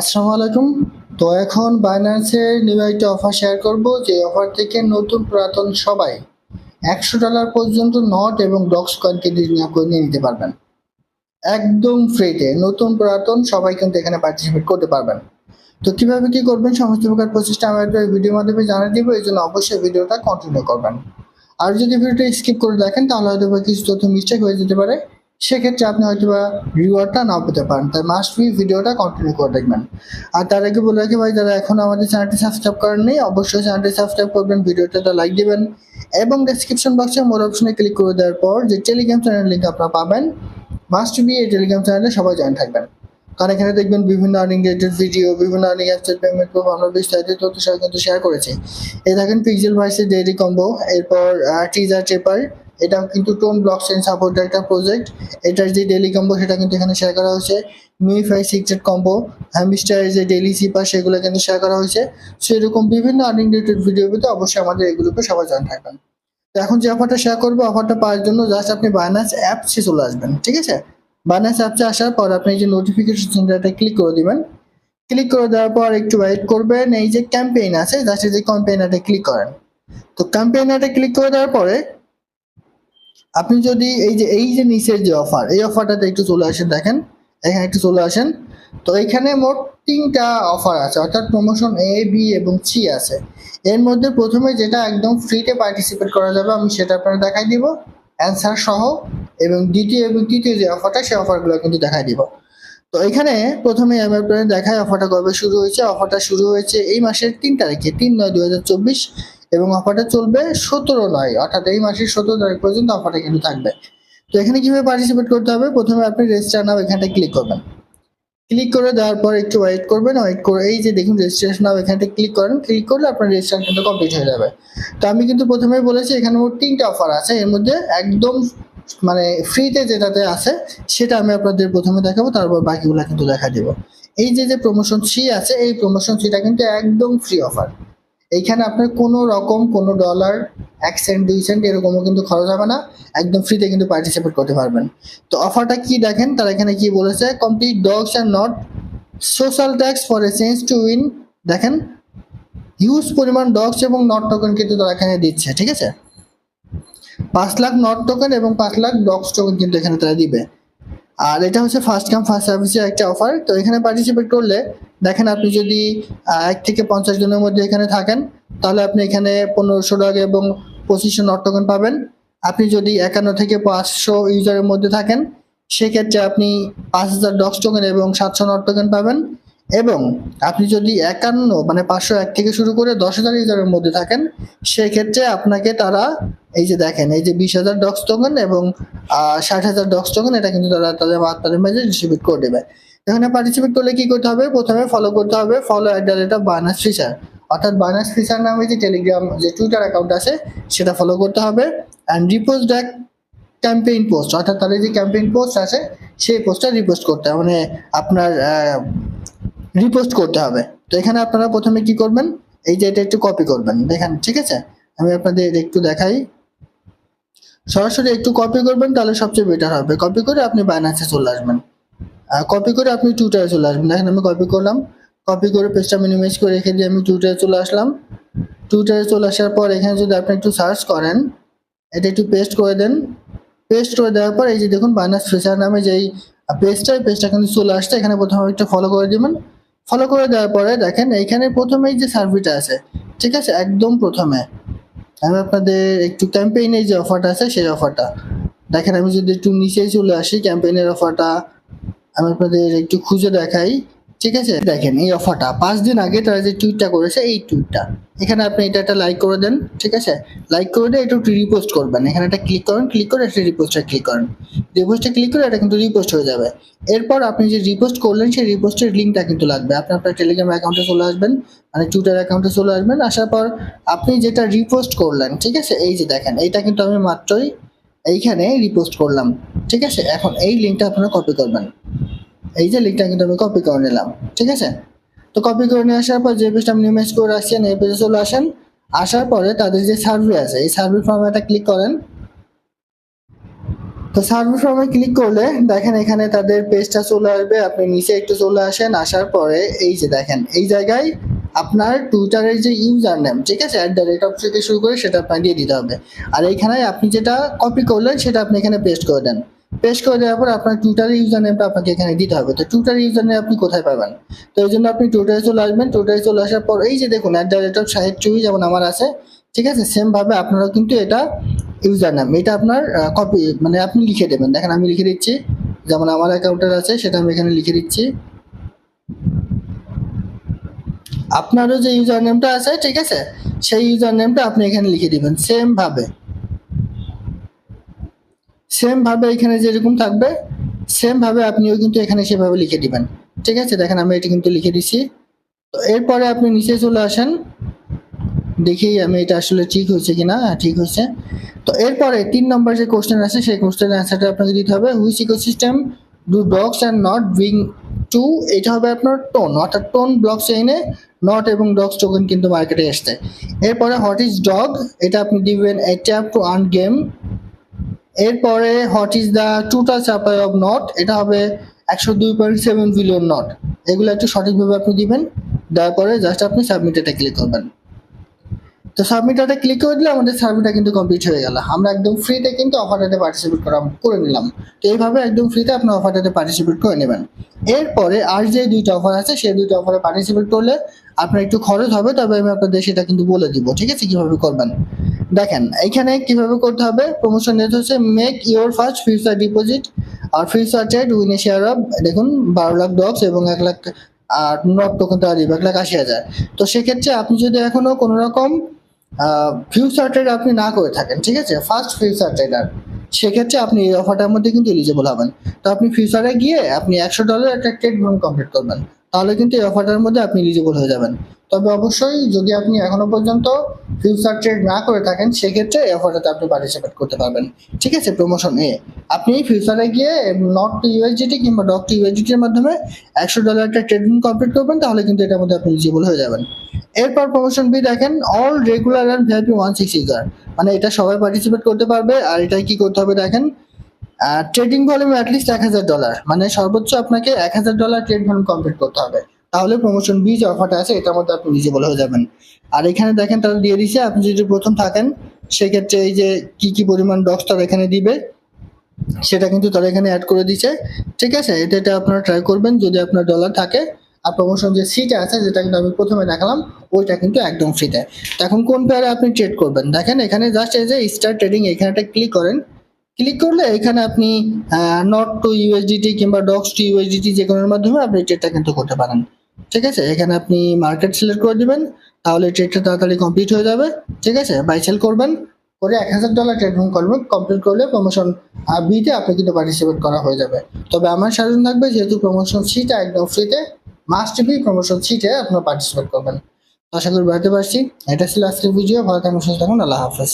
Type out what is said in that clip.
আসসালামু আলাইকুম। তো এখন বাইন্যান্সের নিউ একটা অফার শেয়ার করব, যে অফার থেকে নতুন পুরাতন সবাই একশো ডলার পর্যন্ত নট এবং ডক্স কয়েন কিনে নিয়ে নিতে পারবেন। একদম ফ্রিতে নতুন পুরাতন সবাই কিন্তু এখানে পার্টিসিপেট করতে পারবেন। তো কীভাবে কী করবেন, সমস্ত প্রকার প্রচেষ্টা আমরা একটা ভিডিওর মাধ্যমে জানিয়ে দিব, এই জন্য অবশ্যই ভিডিওটা কন্টিনিউ করবেন। আর যদি ভিডিওটা স্কিপ করে দেখেন, তাহলে হয়তো কিছু তথ্য মিস্টেক হয়ে যেতে পারে। সেক্ষেত্রে আপনি হয়তো বা রিওয়ার্ডটা নাও পেতে পারেন। তাই মাস্ট বি ভিডিওটা কন্টিনিউ করে দেখবেন। আর তার আগে বলে রাখি ভাই, যারা এখন আমাদের চ্যানেলটি সাবস্ক্রাইব করেননি অবশ্যই চ্যানেলটি সাবস্ক্রাইব করবেন ভিডিওটা লাইক দিবেন এবং ডেসক্রিপশন বক্সে মোর অপশনে ক্লিক করে দেওয়ার পর যে টেলিগ্রাম চ্যানেল লিঙ্ক আপনারা পাবেন মাস্ট বি এই টেলিগ্রাম চ্যানেলে সবাই জয়েন থাকবেন। কারণ এখানে দেখবেন বিভিন্ন আর্নিং রিলেটেড ভিডিও বিভিন্ন আর্নিং অ্যাপসের পেমেন্ট প্রুফ আমরা বিস্তারিত তথ্য সহ কিন্তু শেয়ার করেছি। এই দেখেন পিক্সেল ভাইসের ডেইলি কম্বো এরপর টিজার চেপার এটা কিন্তু টোন ব্লক চেন সাপোর্টের একটা প্রজেক্ট এটার যে ডেইলি কম্বো সেটা কিন্তু এখানে শেয়ার করা হয়েছে। মিউফাই সিক্রেট কম্বো হ্যামিস্টারের যে ডেইলি সিপার সেগুলো কিন্তু শেয়ার করা হয়েছে। সো এরকম বিভিন্ন আর্নিং রিলেটেড ভিডিও পেতে অবশ্যই আমাদের এগুলোকে সবাই জয়েন থাকবেন। তো এখন যে অফারটা শেয়ার করব অফারটা পাওয়ার জন্য জাস্ট আপনি বাইনান্স অ্যাপসে চলে আসবেন, ঠিক আছে? বাইনান্স অ্যাপসে আসার পর আপনি যে নোটিফিকেশন সেন্টারটা ক্লিক করে দিবেন। ক্লিক করে দেওয়ার পর একটু ওয়েট করবেন। এই যে ক্যাম্পেইন আছে জাস্ট এই যে ক্যাম্পেইনারটা ক্লিক করেন। তো ক্যাম্পেইনারটা ক্লিক করে দেওয়ার পরে আপনি যদি এই যে এই যে নিচের যে অফার এই অফারটাতে একটু চলে আসেন, দেখেন, এখানে একটু চলে আসেন। তো এখানে মোট তিনটা অফার আছে, অর্থাৎ প্রমোশন এ বি এবং সি আছে। এর মধ্যে প্রথমে যেটা একদম ফ্রিতে পার্টিসিপেট করা যাবে, আমি সেটা আপনার দেখাই দিব। অ্যান্সার সহ এবং দ্বিতীয় এবং তৃতীয় যে অফারটা সেই অফারগুলো কিন্তু দেখাই দিব। তো এখানে প্রথমে আমি আপনাদের দেখাই অফারটা কবে শুরু হয়েছে। অফারটা শুরু হয়েছে এই মাসের তিন তারিখে, তিন নয় দু হাজার চব্বিশ। এবং অফারটা চলবে সতেরো নয়, অর্থাৎ এই মাসের সতেরো তারিখ পর্যন্ত অফারটা কিন্তু থাকবে। তো এখানে কীভাবে পার্টিসিপেট করতে হবে? প্রথমে আপনি রেজিস্টার নাও এখানটা ক্লিক করবেন। ক্লিক করে দেওয়ার পর একটু ওয়েট করবেন ওয়েট করে এই যে দেখুন রেজিস্ট্রেশন নাও এখানটা ক্লিক করেন ক্লিক করলে আপনার রেজিস্ট্রেশন কিন্তু কমপ্লিট হয়ে যাবে। তো আমি কিন্তু প্রথমেই বলেছি, এখানে মোট তিনটা অফার আছে। এর মধ্যে একদম মানে ফ্রিতে যেটাতে আছে, সেটা আমি আপনাদের প্রথমে দেখাবো, তারপর বাকিগুলো কিন্তু দেখা দিব। এই যে যে প্রমোশন সি আছে, এই প্রমোশন সিটা কিন্তু একদম ফ্রি অফার এইখানে আপনার কোনো রকম কোনো ডলার এক সেন্ট দুই সেন্ট এরকমও কিন্তু খরচ হবে না। একদম ফ্রিতে কিন্তু পার্টিসিপেট করতে পারবেন। তো অফারটা কি দেখেন? তারা এখানে কি বলেছে complete Dogs and Not social tasks for a chance to win দেখেন হিউজ পরিমাণ ডগস এবং নট টোকেন কিন্তু তারা এখানে দিচ্ছে, ঠিক আছে? পাঁচ লাখ নট টোকেন এবং পাঁচ লাখ ডগস টোকেন কিন্তু এখানে তারা দিবে। আর এটা হচ্ছে ফার্স্ট কাম ফার্স্ট সার্ভিসের একটা অফার তো এখানে পার্টিসিপেট করলে, দেখেন আপনি যদি এক থেকে পঞ্চাশ জনের মধ্যে এখানে থাকেন, তাহলে আপনি এখানে পনেরোশো টাকা এবং পঁচিশশো নট টোকেন পাবেন। আপনি যদি একান্ন থেকে পাঁচশো ইউজারের মধ্যে থাকেন, সেক্ষেত্রে আপনি পাঁচ হাজার ডক্স টোকেন এবং সাতশো নট টোকেন পাবেন। এবং আপনি যদি একান্ন মানে পাঁচশো এক থেকে শুরু করে দশ হাজার ইউজারের মধ্যে থাকেন, সেক্ষেত্রে আপনাকে তারা, এই যে দেখেন, এই যে বিশ হাজার ডক্স টোকেন এবং ষাট হাজার ডক্স টোকেন এটা কিন্তু তারা তাদের তাদের মাঝে ডিস্ট্রিবিউট করে দেবে। এখানে পার্টিসিপেট করলে কি করতে হবে? প্রথমে ফলো করতে হবে follow at the rate of বার্নাস feature অর্থাৎ বার্নাস ফিচার নামে যে টেলিগ্রাম যে টুইটার অ্যাকাউন্ট আছে, সেটা ফলো করতে হবে। And repost that campaign post অর্থাৎ তাদের যে ক্যাম্পেইন পোস্ট আছে, সেই পোস্টটা রিপোস্ট করতে হবে। মানে আপনার রিপোস্ট করতে হবে। তো এখানে আপনারা প্রথমে কি করবেন? এই যে এটা একটু কপি করবেন। দেখেন, ঠিক আছে? আমি আপনাদের একটু দেখাই। সরাসরি একটু কপি করবেন, তাহলে সবচেয়ে বেটার হবে। কপি করে আপনি বাইন্যান্সে চলে আসবেন। কপি করে আপনি টুইটারে চলে আসবেন। দেখেন, আমি কপি করলাম। কপি করে পেজটা মিনিমাইজ করে রেখে দিয়ে আমি টুইটারে চলে আসলাম। টুইটারে চলে আসার পর এখানে যদি আপনি একটু সার্চ করেন, এটা একটু পেস্ট করে দেন। পেস্ট করে দেওয়ার পর এই যে দেখুন বাইনাস ফিচার নামে যেই পেজটা পেজটা কিন্তু চলে আসছে। এখানে প্রথমে একটু ফলো করে দিবেন। ফলো করে দেওয়ার পরে দেখেন এইখানে প্রথমেই যে সার্ভিটা আছে, ঠিক আছে? একদম প্রথমে। আমি আপনাদের একটু ক্যাম্পেইনের যে অফারটা আছে, সেই অফারটা দেখেন আমি যদি একটু নিচে চলে আসি ক্যাম্পেইনের অফারটা আমি আপনাদের একটু খুঁজে দেখাই। ঠিক আছে? দেখেন, এই অফারটা, পাঁচ দিন আগে তারা যে টুইটটা করেছে, এই টুইটটা এখানে আপনি এটা একটা লাইক করে দেন, ঠিক আছে? লাইক করে দিয়ে একটু রিপোস্ট করবেন। এখানে একটা ক্লিক করেন ক্লিক করে একটা রিপোস্টে ক্লিক করেন। রিপোস্টে ক্লিক করে এটা কিন্তু রিপোস্ট হয়ে যাবে। এরপর আপনি যে রিপোস্ট করলেন, সেই রিপোস্টের লিঙ্কটা কিন্তু লাগবে। আপনি আপনার টেলিগ্রাম অ্যাকাউন্টে চলে আসবেন মানে টুইটার অ্যাকাউন্টে চলে আসবেন, আসার পর আপনি যেটা রিপোস্ট করলেন, ঠিক আছে? এই যে দেখেন, এইটা কিন্তু আমি মাত্রই এইখানে রিপোস্ট করলাম, ঠিক আছে? এখন এই লিঙ্কটা আপনারা কপি করবেন। এই যে লিঙ্কটা কিন্তু আমি কপি করে নিলাম, ঠিক আছে? তো কপি করে নিয়ে আসার পর যে পেজটা আপনি ইমেজ করে আসছেন, এই পেজে চলে আসেন। আসার পরে তাদের যে সার্ভে আছে, এই সার্ভে ফর্মে ক্লিক করেন। তো সার্ভে ফর্মে ক্লিক করলে দেখেন এখানে তাদের পেজটা চলে আসবে, আপনি নিচে একটু চলে আসেন। আসার পরে এই যে দেখেন, এই জায়গায় আপনার টুইটারের যে ইউজার নেম ঠিক আছে? অ্যাট দ্য রেট অফ থেকে শুরু করে সেটা আপনাকে দিয়ে দিতে হবে। আর এইখানে আপনি যেটা কপি করলেন, সেটা আপনি এখানে পেস্ট করে দেন। পেস্ট করে দেওয়ার পর আপনার টুইটারের ইউজার নেমটা আপনাকে এখানে দিতে হবে। তো টুইটার ইউজার নেম আপনি কোথায় পাবেন? তো এই জন্য আপনি টুইটারে চলে আসবেন। টুইটারে চলে আসার পর এই যে দেখুন অ্যাট দ্য রেট অফ শাহিদ চুই যেমন আমার আছে, ঠিক আছে সেমভাবে আপনারাও কিন্তু এটা ইউজার নাম এটা আপনার কপি মানে আপনি লিখে দেবেন। দেখেন, আমি লিখে দিচ্ছি, যেমন আমার অ্যাকাউন্টের আছে, সেটা আমি এখানে লিখে দিচ্ছি। আপনারও যে ইউজার নেমটা আছে, ঠিক আছে, সেই ইউজার নেমটা আপনি এখানে লিখে দিবেন সেম ভাবে সেম ভাবে এখানে যেরকম থাকবে সেম ভাবে আপনিও কিন্তু এখানে সেভাবে লিখে দিবেন। ঠিক আছে? দেখেন আমি এটা কিন্তু লিখে দিচ্ছি তো এরপরে আপনি নিচে চলে আসেন। দেখি আমি এটা আসলে ঠিক হয়েছে কিনা? হ্যাঁ, ঠিক হয়েছে। তো এরপরে তিন নম্বর যে কোশ্চেন আছে সেই কোশ্চেনের অ্যান্সারটা আপনাকে দিতে হবে। Which ecosystem do Dogs and Not being to এটা হবে আপনার টোন অর্থাৎ টোন ব্লক চেইনে নট এবং ডগস টোকেন কিন্তু মার্কেটে এসছে এরপরে হোয়াট ইজ ডগ এটা আপনি দিবেন ট্যাপ টু আর্ন গেম এরপরে what is the total supply of not এটা হবে একশো দুই পয়েন্ট সেভেন বিলিয়ন নট এগুলো একটু সঠিকভাবে আপনি দিবেন, দেওয়ার পরে জাস্ট আপনি সাবমিটেটা ক্লিক করবেন। তো সাবমিটারটা ক্লিক করে দিলে আমাদের সার্ভিটা কিন্তু কমপ্লিট হয়ে গেল। আমরা একদম ফ্রিতে কিন্তু অফারটাতে পার্টিসিপেট করা, করে নিলাম। তো এইভাবে একদম ফ্রিতে আপনি অফারটাতে পার্টিসিপেট করে নেবেন। এরপরে আর যে দুইটা অফার আছে, সেই দুইটা অফারে পার্টিসিপেট করলে আপনার একটু খরচ হবে, তবে আমি আপনাদের সেটা কিন্তু বলে দিব। ঠিক আছে? কীভাবে করবেন? দেখেন এখানে কীভাবে করতে হবে? প্রমোশন রেট হচ্ছে make your first future deposit R future trade win a share of দেখুন, বারো লাখ ডগস এবং এক লাখ, আর নট টোকেন তারা এক লাখ আশি হাজার। তো সেক্ষেত্রে আপনি যদি এখনও কোনো রকম ফিউচার ট্রেড আপনি না করে থাকেন, ঠিক আছে? ফার্স্ট ফিউচার ট্রেডার সেক্ষেত্রে আপনি এই অফারটার মধ্যে কিন্তু এলিজিবল হবেন। তো আপনি ফিউচারে গিয়ে আপনি একশো ডলার একটা ট্রেড কমপ্লিট করবেন। তাহলে কিন্তু এই অফারটার মধ্যে আপনি এলিজিবল হয়ে যাবেন। তবে অবশ্যই যদি আপনি এখনও পর্যন্ত ফিউচার ট্রেড না করে থাকেন, সেক্ষেত্রে এই অফারটাতে আপনি পার্টিসিপেট করতে পারবেন। ঠিক আছে? Promotion A. আপনি ফিউচারে গিয়ে নট টু ইউএসডিটি কিংবা ডক টু ইউএসডিটির মাধ্যমে একশো ডলার একটা ট্রেডিং কমপ্লিট করবেন, তাহলে কিন্তু এটার মধ্যে আপনি এলিজিবল হয়ে যাবেন। এরপর প্রমোশন বি দেখেন all regular and VIP one six user মানে এটা সবাই পার্টিসিপেট করতে পারবে, আর এটাই কি করতে হবে দেখেন? ট্রেডিং ভলিউম অ্যাটলিস্ট এক হাজার ডলার মানে সর্বোচ্চ আপনাকে এক হাজার ডলার ট্রেড ভলিউম কমপ্লিট করতে হবে। তাহলে প্রমোশন বি যে অফারটা আছে, এটার মধ্যে আপনি এলিজিবল হয়ে যাবেন। আর এখানে দেখেন তারা দিয়ে দিচ্ছে আপনি যদি প্রথম থাকেন, সেক্ষেত্রে এই যে কি কি পরিমাণ ডক্স তারা এখানে দিবে, সেটা কিন্তু তারা এখানে অ্যাড করে দিচ্ছে ঠিক আছে? এটা এটা আপনারা ট্রাই করবেন, যদি আপনার ডলার থাকে। আর প্রমোশন যে সিটা আছে, যেটা কিন্তু আমি প্রথমে দেখালাম, ওইটা কিন্তু একদম ফ্রিতে এখন কোন পেয়ারে আপনি ট্রেড করবেন? দেখেন, এখানে জাস্ট এই যে স্টার ট্রেডিং এখানে একটা ক্লিক করেন। ক্লিক করলে এখানে আপনি নট টু ইউএসডিটি কিংবা ডক্স টু ইউএসডিটি যে কোনোর মাধ্যমে আপনি ট্রেডটা কিন্তু করতে পারেন। ঠিক আছে? এখানে আপনি মার্কেট সিলেক্ট করে দিবেন, তাহলে ট্রেডটা তাড়াতাড়ি কমপ্লিট হয়ে যাবে, ঠিক আছে? বাই সেল করবেন, করে এক হাজার ডলার ট্রেড করবেন কমপ্লিট করলে প্রমোশন বিতে আপনি কিন্তু পার্টিসিপেট করা হয়ে যাবে। তবে আমার সাজেশন থাকবে, যেহেতু প্রমোশন সিটা একদম ফ্রিতে মাস্ট বি প্রমোশন সিটে আপনারা পার্টিসিপেট করবেন। আশা করি বেড়াতে পারছি। এটা ছিল আজকের ভিডিও ভালো থাকুন সুস্থ থাকুন আল্লাহ হাফেজ।